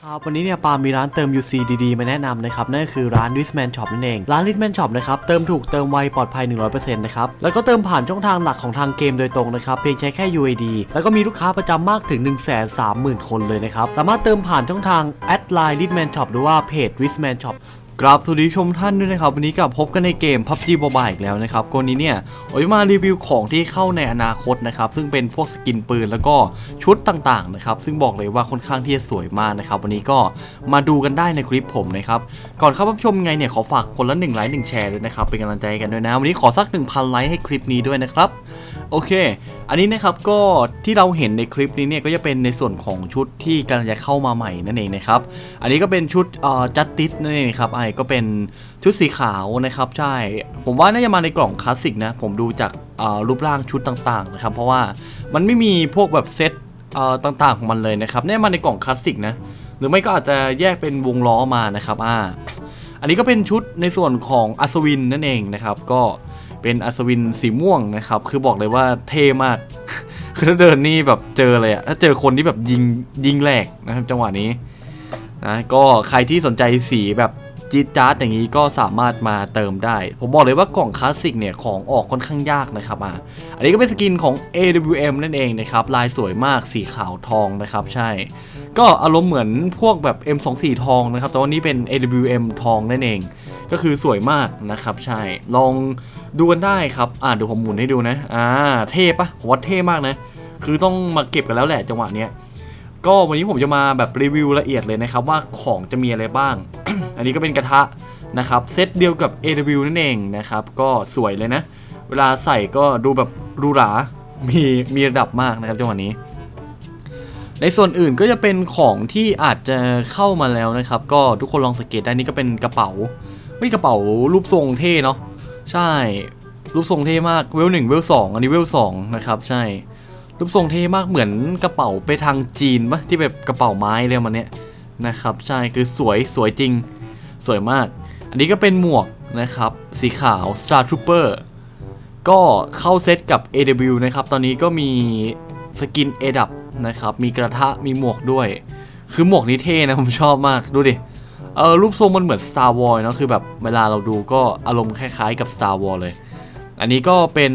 ครับวันนี้เนี่ยปามีร้านเติม UC ดีๆ มาแนะนำนะครับนั่นคือร้าน Richman Shop นั่นเอง ร้าน Richman Shop นะครับเติมถูกเติมไวปลอดภัย 100%นะครับแล้วก็เติมผ่านช่องทางหลักของทางเกมโดยตรงนะครับเพียงใช้แค่ UID แล้วก็มีลูกค้าประจำมากถึง 130,000 คนเลยนะครับสามารถเติมผ่านช่องทาง Line Richman Shop หรือว่าเพจ Richman Shop กราบสวัสดีชมท่านด้วยนะครับ วันนี้กลับพบกันในเกม PUBG Mobile อีกแล้วนะครับวันนี้เนี่ยโอ้ยมารีวิวของที่เข้าในอนาคตนะครับ ซึ่งเป็นพวกสกินปืนแล้วก็ชุดต่างๆนะครับ ซึ่งบอกเลยว่าค่อนข้างที่จะสวยมากนะครับ วันนี้ก็มาดูกันได้ในคลิปผมนะครับ ก่อนเข้ารับชมไงเนี่ย ขอฝากคนละ1ไลค์1แชร์ด้วยนะครับ เป็นกำลังใจกันด้วยนะ วันนี้ขอสัก 1,000 ไลค์ให้คลิปนี้ด้วยนะครับโอเค อันนี้นะครับก็ที่เราเห็นในคลิปนี้เนี่ยก็จะเป็นในส่วนของชุดที่กำลังจะเข้ามาใหม่นั่นเองนะครับ อันนี้ก็เป็นชุดจัตติสนั่นเองครับก็เป็นชุดสีขาวนะครับ ใช่ ผมว่าน่าจะมาในกล่องคลาสสิกนะ ผมดูจากรูปร่างชุดต่างๆนะครับ เพราะว่ามันไม่มีพวกแบบเซตต่างๆของมันเลยนะครับเนี่ยมาในกล่องคลาสสิกนะ หรือไม่ก็อาจจะแยกเป็นวงล้อมานะครับอ่าอันนี้ก็เป็นชุดในส่วนของอัศวินนั่นเองนะครับ ก็เป็นอัศวินสีม่วงนะครับ คือบอกเลยว่าเท่มาก คือถ้าเดินนี่แบบเจอเลยอะถ้าเจอคนที่แบบยิงยิงแหลกนะครับ จังหวะนี้นะก็ใครที่สนใจสีแบบ จี๊ดจ๊าดอย่างนี้ก็สามารถมาเติมได้ ผมบอกเลยว่ากล่องคลาสสิกเนี่ยของออกค่อนข้างยากนะครับอะอันนี้ก็เป็นสกินของ AWM นั่นเองนะครับลายสวยมากสีขาวทองนะครับใช่ ก็อารมณ์เหมือนพวกแบบ M24 ทองนะครับแต่ว่านี้เป็น AWM ทองนั่นเองก็คือสวยมากนะครับใช่ลองดูกันได้ครับอ่าเดี๋ยวผมหมุนให้ดูนะอ่าเท่ปะผมว่าเท่มากนะ คือต้องมาเก็บกันแล้วแหละจังหวะเนี้ย ก็วันนี้ผมจะมาแบบรีวิวละเอียดเลยนะครับว่าของจะมีอะไรบ้าง อันนี้ก็เป็นกระทะนะครับเซตเดียวกับ AW นั่นเองนะครับก็สวยเลยนะ เวลาใส่ก็ดูแบบหรูหรา มีมีระดับมากนะครับจังหวะนี้ ในส่วนอื่นก็จะเป็นของที่อาจจะเข้ามาแล้วนะครับ ก็ทุกคนลองสังเกตได้นี่ก็เป็นกระเป๋าเฮ้ยกระเป๋ารูปทรงเท่เนาะใช่รูปทรงเท่มากเวลหนึ่งเวลสองอันนี้เวลสองนะครับใช่ รูปทรงเท่มากเหมือนกระเป๋าไปทางจีนปะที่แบบกระเป๋าไม้เลยมันเนี้ยนะครับใช่คือสวยสวยจริง สวยมาก อันนี้ก็เป็นหมวกนะครับ สีขาว Star Trooper ก็เข้าเซตกับ AW นะครับ ตอนนี้ก็มีสกิน a d a p นะครับ มีกระทะมีหมวกด้วย คือหมวกนี้เท่นะ ผมชอบมาก ดูดิ เออรูปทรงมันเหมือน Star Wars เนอะคือแบบเวลาเราดูก็อารมณ์คล้ายๆกับ Star Wars เลย อันนี้ก็เป็น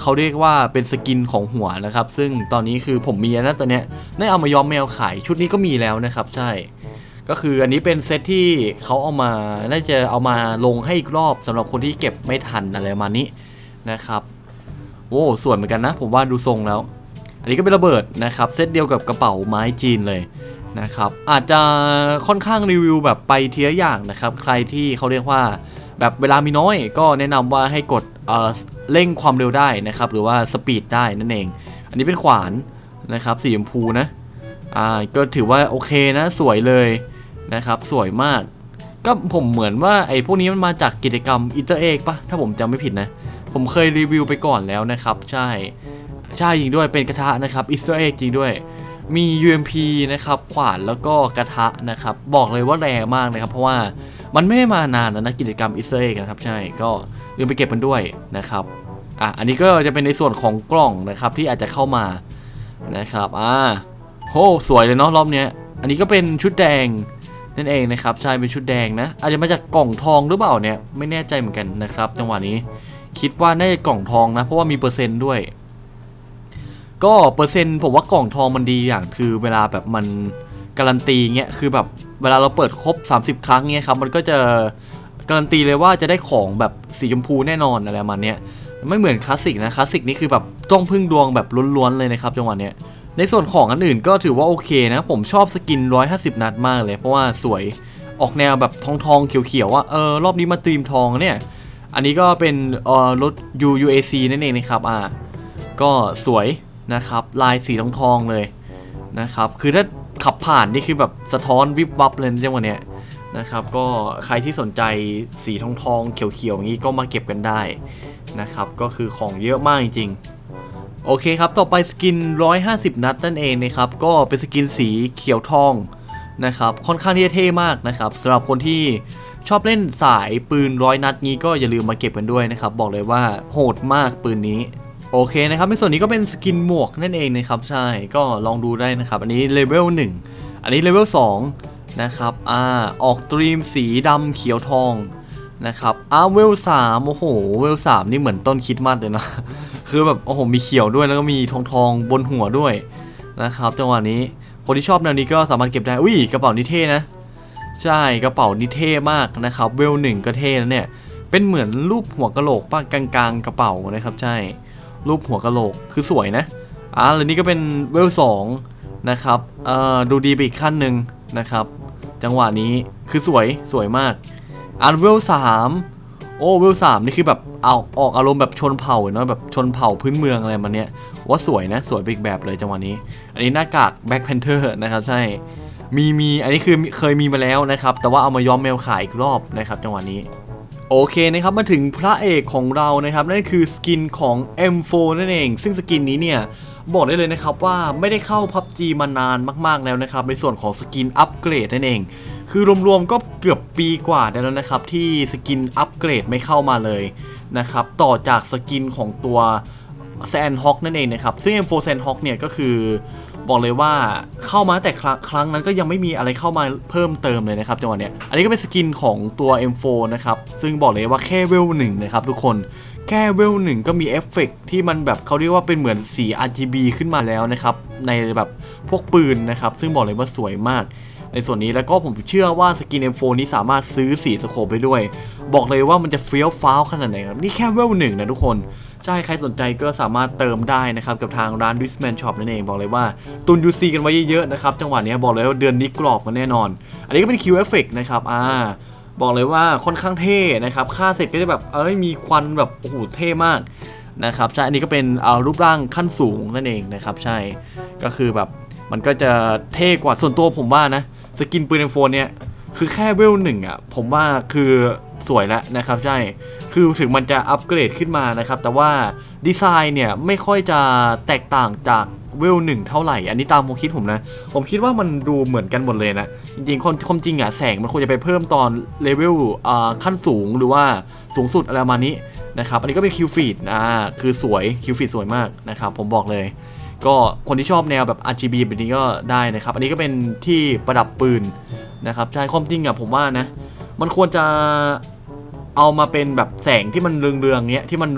เขาเรียกว่าเป็นสกินของหัวนะครับ ซึ่งตอนนี้คือผมมีนะตอนเนี้ยได้เอามาย้อมแมวขายชุดนี้ก็มีแล้วนะครับ ใช่ ก็คืออันนี้เป็นเซตที่เขาเอามาน่าจะเอามาลงให้อีกรอบสำหรับคนที่เก็บไม่ทันอะไรประมาณนี้นะครับโอ้สวยเหมือนกันนะ ผมว่าดูทรงแล้ว อันนี้ก็เป็นระเบิดนะครับเซตเดียวกับกระเป๋าไม้จีนเลยนะครับ อาจจะค่อนข้างรีวิวแบบไปเทีละอย่างนะครับ ใครที่เขาเรียกว่า แบบเวลามีน้อยก็แนะนำว่าให้กดเอ่อเร่งความเร็วได้นะครับ หรือว่าสปีดได้นั่นเอง อันนี้เป็นขวานนะครับสีชมพูนะอ่าก็ถือว่าโอเคนะสวยเลยนะครับ สวยมาก ก็ผมเหมือนว่าไอ้พวกนี้มันมาจากกิจกรรมอินเตอร์เอกปะถ้าผมจำไม่ผิดนะ ผมเคยรีวิวไปก่อนแล้วนะครับ ใช่ใช่จริงด้วยเป็นกระทะนะครับอิสราเอลจริงด้วยมี UMP นะครับขวานแล้วก็กระทะนะครับ บอกเลยว่าแรงมากนะครับ เพราะว่า มันไม่ได้มานานแล้วนะกิจกรรมอิสราเอลนะครับ ใช่ก็ลืมไปเก็บมันด้วยนะครับอะอันนี้ก็จะเป็นในส่วนของกล่องนะครับที่อาจจะเข้ามานะครับอ่าโหสวยเลยเนาะรอบเนี้ยอันนี้ก็เป็นชุดแดงนั่นเองนะครับใช่เป็นชุดแดงนะอาจจะมาจากกล่องทองหรือเปล่าเนี่ยไม่แน่ใจเหมือนกันนะครับจังหวะนี้คิดว่าน่าจะกล่องทองนะเพราะว่ามีเปอร์เซ็นต์ด้วย ก็เปอร์เซ็นต์ผมว่ากล่องทองมันดีอย่างคือเวลาแบบมัน การันตีเงี้ยคือแบบเวลาเราเปิดครบ 30 ครั้งเงี้ยครับมันก็จะการันตีเลยว่าจะได้ของแบบสีชมพูแน่นอนอะไรประมาณเนี้ยไม่เหมือนคลาสสิกนะคลาสสิกนี่คือแบบต้องพึ่งดวงแบบล้วนๆเลยนะครับจังหวะเนี้ยในส่วนของอันอื่นก็ถือว่าโอเคนะ ผมชอบสกิน 150 นัดมากเลย เพราะว่าสวยออกแนวแบบทองทองๆเขียวๆว่าเออรอบนี้มาตรีมทองเนี่ย อันนี้ก็เป็นเอ่อรถ U UAC นั่นเองนะครับอ่าก็สวยนะครับลายสีทองทองๆเลยนะครับคือถ้า ขับผ่านนี่คือแบบสะท้อนวิบวับเลยนะจังหวะเนี้ยนะครับ ก็ใครที่สนใจสีทองทองๆเขียวๆอย่างนี้ก็มาเก็บกันได้นะครับ ก็คือของเยอะมากจริงๆ โอเคครับ ต่อไปสกิน 150 นัดนั่นเองนะครับ ก็เป็นสกินสีเขียวทองนะครับ ค่อนข้างที่จะเท่มากนะครับสำหรับคนที่ชอบเล่นสายปืนร้อยนัดนี้ก็อย่าลืมมาเก็บกันด้วยนะครับ บอกเลยว่าโหดมากปืนนี้ โอเคนะครับในส่วนนี้ก็เป็นสกินหมวกนั่นเองนะครับใช่ก็ลองดูได้นะครับ อันนี้เลเวล1อันนี้เลเวล2นะครับอ่าออกตรีมสีดำเขียวทองนะครับอาเวลสามโอ้โห เวลสามนี่เหมือนต้นคิดมากเลยนะ คือแบบโอ้โห มีเขียวด้วยแล้วก็มีทองทองบนหัวด้วยนะครับจังหวะนี้ คนที่ชอบแนวนี้ก็สามารถเก็บได้ อุ้ยกระเป๋านี้เท่นะ ใช่กระเป๋านี่เท่มากนะครับ เวลหนึ่งก็เท่นะเนี่ย เป็นเหมือนรูปหัวกะโหลกป้ากลางๆ กระเป๋านะครับใช่ รูปหัวกะโหลกคือสวยนะอ่าแล้วนี่ก็เป็นเวลสองนะครับเอ่อดูดีไปอีกขั้นหนึ่งนะครับ จังหวะนี้คือสวยสวยมากอันเวลสามโอ้เวลสามนี่คือแบบเอาออกอารมณ์แบบชนเผ่าเนาะแบบชนเผ่าพื้นเมืองอะไรมาเนี้ยว่าสวยนะสวยไปอีกแบบเลยจังหวะนี้ อันนี้หน้ากากแบ็คแพนเทอร์นะครับใช่มีมีอันนี้คือเคยมีมาแล้วนะครับ แต่ว่าเอามาย้อมแมวขายอีกรอบนะครับ จังหวะนี้ โอเคนะครับมาถึงพระเอกของเรานะครับนั่นคือสกินของ M4 นั่นเอง ซึ่งสกินนี้เนี่ยบอกได้เลยนะครับว่าไม่ได้เข้า PUBG มานานมากๆแล้วนะครับในส่วนของสกินอัปเกรดนั่นเอง คือรวมๆก็เกือบปีกว่าได้แล้วนะครับที่สกินอัปเกรดไม่เข้ามาเลยนะครับต่อจากสกินของตัวแซนฮอกนั่นเองนะครับซึ่ง M4 แซนฮอกเนี่ยก็คือ บอกเลยว่าเข้ามาแต่ครั้งครั้งนั้นก็ยังไม่มีอะไรเข้ามาเพิ่มเติมเลยนะครับจังหวะเนี้ยอันนี้ก็เป็นสกินของตัว M4 นะครับ ซึ่งบอกเลยว่าแค่เวลหนึ่งนะครับทุกคนแค่เวลหนึ่งก็มีเอฟเฟกต์ที่มันแบบเขาเรียกว่าเป็นเหมือนสี RGB ขึ้นมาแล้วนะครับ ในแบบพวกปืนนะครับ ซึ่งบอกเลยว่าสวยมาก ในส่วนนี้แล้วก็ผมเชื่อว่าสกิน M4 นี้สามารถซื้อสีสโคปได้ด้วย บอกเลยว่ามันจะเฟี้ยวฟ้าวขนาดไหนครับ นี่แค่เวลหนึ่งนะทุกคนใช่ใครสนใจก็สามารถเติมได้นะครับกับทางร้าน r i s m a n Shop นั่นเองบอกเลยว่าตุน UC กันไว้เยอะๆนะครับจังหวะนี้บอกเลยว่าเดือนนี้กรอบกันแน่นอน อันนี้ก็เป็น Q Effect นะครับอ่าบอกเลยว่าค่อนข้างเท่นะครับค่าเสร็จก็จะแบบเอ้ยมีควันแบบโอ้โหเท่มากนะครับใช่อันนี้ก็เป็นเอารูปร่างขั้นสูงนั่นเองนะครับใช่ก็คือแบบมันก็จะเท่กว่าส่วนตัวผมว่านะ สกินปืนในโฟนเนี่ยคือแค่เวลหนึ่งอะผมว่าคือสวยแล้วนะครับใช่ คือถึงมันจะอัปเกรดขึ้นมานะครับ แต่ว่าดีไซน์เนี่ยไม่ค่อยจะแตกต่างจากเวลหนึ่งเท่าไหร่ อันนี้ตามผมคิดผมนะ ผมคิดว่ามันดูเหมือนกันหมดเลยนะ จริงๆคนความจริงอะแสงมันควรจะไปเพิ่มตอนเลเวลอ่าขั้นสูงหรือว่าสูงสุดอะไรประมาณนี้นะครับ อันนี้ก็เป็นคิวฟีดอ่าคือสวยคิวฟีดสวยมากนะครับ ผมบอกเลย ก็คนที่ชอบแนวแบบ RGB แบบนี้ก็ได้นะครับ อันนี้ก็เป็นที่ประดับปืนนะครับใช่ความจริงอะผมว่านะ มันควรจะเอามาเป็นแบบแสงที่มันเรืองๆเนี้ยที่มัน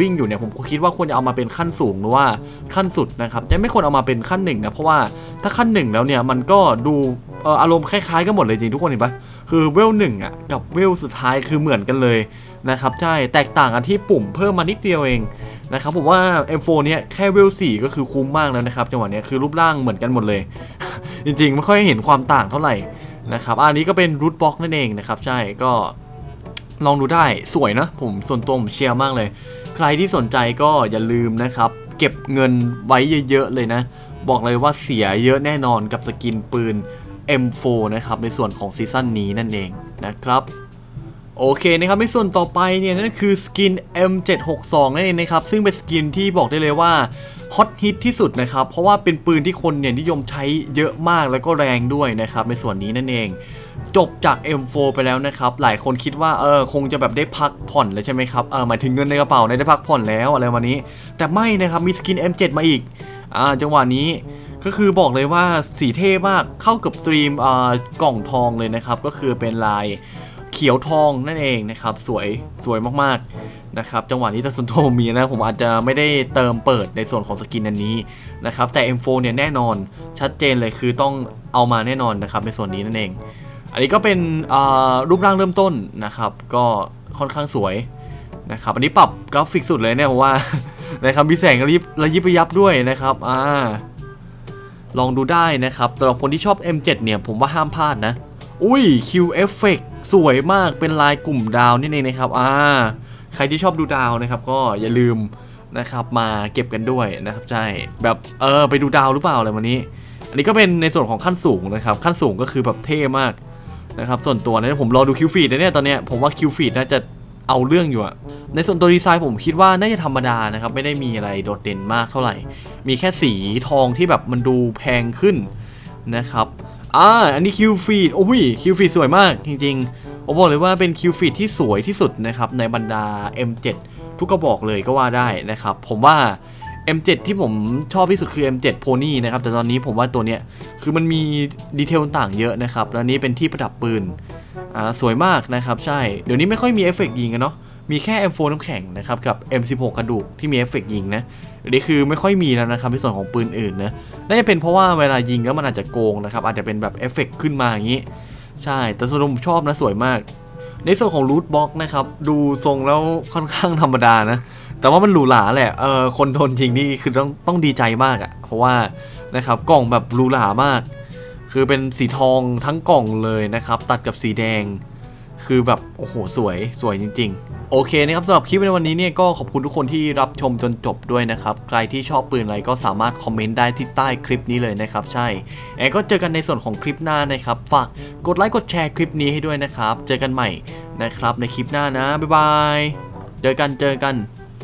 วิ่งอยู่เนี่ยผมคิดว่าควรจะเอามาเป็นขั้นสูงหรือว่าขั้นสุดนะครับจะไม่ควรเอามาเป็นขั้นหนึ่งนะเพราะว่าถ้าขั้นหนึ่งแล้วเนี่ยมันก็ดูเอ่ออารมณ์คล้ายๆกันหมดเลยจริงทุกคนเห็นปะคือเวลหนึ่งอะกับเวลสุดท้ายคือเหมือนกันเลยนะครับใช่แตกต่างกันที่ปุ่มเพิ่มมานิดเดียวเอง นะครับผมว่า M4 เนี่ยแค่เวล4ก็คือคุ้มมากแล้วนะครับจังหวะเนี้ยคือรูปร่างเหมือนกันหมดเลย จริงๆ ไม่ค่อยเห็นความต่างเท่าไหร่นะครับอันนี้ก็เป็นรูทบ็อกนั่นเองนะครับใช่ก็ลองดูได้สวยนะผมส่วนตัวผมเชียร์มากเลย ใครที่สนใจก็อย่าลืมนะครับ เก็บเงินไว้เยอะๆเลยนะ บอกเลยว่าเสียเยอะแน่นอนกับสกินปืน M4 นะครับในส่วนของซีซั่นนี้นั่นเองนะครับ โอเคนะครับในส่วนต่อไปเนี่ยนั่นคือสกิน M762 นั่นเองนะครับ ซึ่งเป็นสกินที่บอกได้เลยว่าฮอตฮิตที่สุดนะครับ เพราะว่าเป็นปืนที่คนเนี่ยนิยมใช้เยอะมากแล้วก็แรงด้วยนะครับในส่วนนี้นั่นเอง จบจาก M4 ไปแล้วนะครับ หลายคนคิดว่าเออคงจะแบบได้พักผ่อนแล้วใช่ไหมครับเออหมายถึงเงินในกระเป๋าได้พักผ่อนแล้วอะไรวันนี้ แต่ไม่นะครับมีสกิน M7 มาอีกอ่าจังหวะนี้ก็คือบอกเลยว่าสีเท่มากเข้ากับตรีมอ่ากล่องทองเลยนะครับก็คือเป็นลาย เขียวทองนั่นเองนะครับสวยสวยมากๆนะครับจังหวะนี้ถ้าสนตัวผมมีนะผมอาจจะไม่ได้เติมเปิดในส่วนของสกินอันนี้นะครับแต่ M4 เนี่ยแน่นอนชัดเจนเลยคือต้องเอามาแน่นอนนะครับในส่วนนี้นั่นเอง อันนี้ก็เป็นรูปร่างเริ่มต้นนะครับก็ค่อนข้างสวยนะครับอันนี้ปรับกราฟิกสุดเลยเนี่ยผมว่านะครับมีแสงระยิบระยิบระยับด้วยนะครับอ่าลองดูได้นะครับสำหรับคนที่ชอบ M7 เนี่ยผมว่าห้ามพลาดนะ อุ้ย Q Effect สวยมากเป็นลายกลุ่มดาวนี่เองนะครับอ่าใครที่ชอบดูดาวนะครับ ก็อย่าลืมนะครับมาเก็บกันด้วยนะครับใช่แบบเออไปดูดาวหรือเปล่าอะไรวันนี้ อันนี้ก็เป็นในส่วนของขั้นสูงนะครับ ขั้นสูงก็คือแบบเท่มากนะครับ ส่วนตัวนะผมรอดูคิวฟีดนะเนี่ยตอนเนี้ยผมว่าคิวฟีดน่าจะเอาเรื่องอยู่อะในส่วนตัวดีไซน์ผมคิดว่าน่าจะธรรมดานะครับ ไม่ได้มีอะไรโดดเด่นมากเท่าไหร่ มีแค่สีทองที่แบบมันดูแพงขึ้นนะครับ อ่าอันนี้คิวฟีดโอ้ยคิวฟีดสวยมากจริงๆผมบอกเลยว่าเป็นคิวฟีดที่สวยที่สุดนะครับในบรรดา M7 ทุกกระบอกเลยก็ว่าได้นะครับ ผมว่า M7 ที่ผมชอบที่สุดคือ M7 Pony นะครับ แต่ตอนนี้ผมว่าตัวเนี้ยคือมันมีดีเทลต่างเยอะนะครับ แล้วนี้เป็นที่ประดับปืน อ่า สวยมากนะครับ ใช่ เดี๋ยวนี้ไม่ค่อยมีเอฟเฟกต์ยิงกันเนาะ มีแค่ M4 น้ำแข็งนะครับกับ M16 กระดูกที่มีเอฟเฟกต์ยิงนะเดี๋ยวนี้คือไม่ค่อยมีแล้วนะครับในส่วนของปืนอื่นนะน่าจะเป็นเพราะว่าเวลายิงแล้วมันอาจจะโกงนะครับอาจจะเป็นแบบเอฟเฟกต์ขึ้นมาอย่างนี้ ใช่แต่ส่วนผมชอบนะสวยมาก ในส่วนของรูทบ็อกนะครับดูทรงแล้วค่อนข้างธรรมดานะแต่ว่ามันหรูหราแหละเออคนโดนยิงนี่คือต้องต้องดีใจมากอะ่ะเพราะว่านะครับกล่องแบบหรูหรามาก คือเป็นสีทองทั้งกล่องเลยนะครับตัดกับสีแดง คือแบบโอ้โหสวยสวยจริง ๆ โอเคนะครับสำหรับคลิปในวันนี้เนี่ยก็ขอบคุณทุกคนที่รับชมจนจบด้วยนะครับ ใครที่ชอบปืนอะไรก็สามารถคอมเมนต์ได้ที่ใต้คลิปนี้เลยนะครับ ใช่แอนก็เจอกันในส่วนของคลิปหน้านะครับ ฝากกดไลค์กดแชร์คลิปนี้ให้ด้วยนะครับ เจอกันใหม่นะครับในคลิปหน้านะบ๊ายบายเจอกันเจอกัน